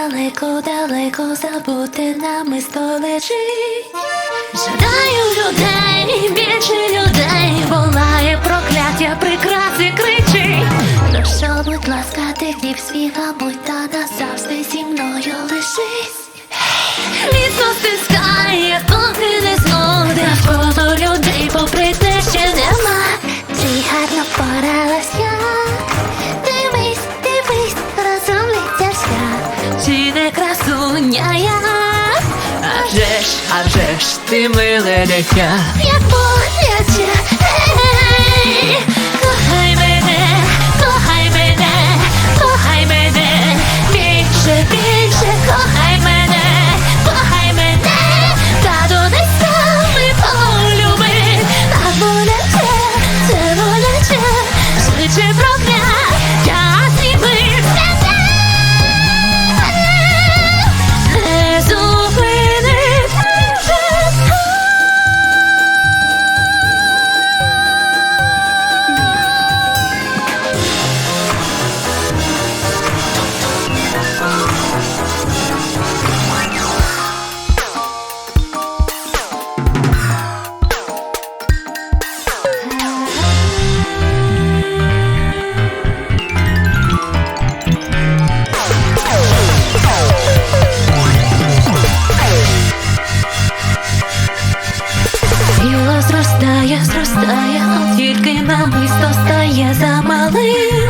далеко, далеко забути нами лежить. Жадаю людей, більше людей, волає прокляття, прикраси кричить. Ну що, будь ласка, ти гнів свій, будь та назавжди зі мною лишись. Міцно стискає, поки не вже ж, ти миле дитя. Як Ей, Кохай мене, кохай мене, кохай мене. Більше, більше, кохай мене, кохай мене. Та донесь саме полюби. Так боляче, це боляче. Швидше прокляття зростає, зростає, от тільки намисто стає замалим.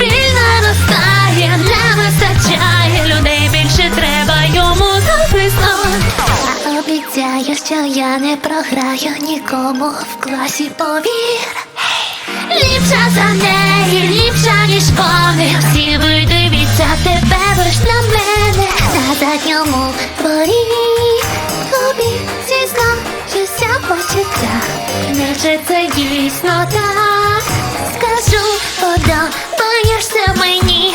Біль наростає, не вистачає людей більше треба йому записно. Я обіцяю, що я не програю нікому в класі повір. Ліпша за неї, ліпша ніж вони почуття, наче це дійсно так, скажу, подобаєшся мені.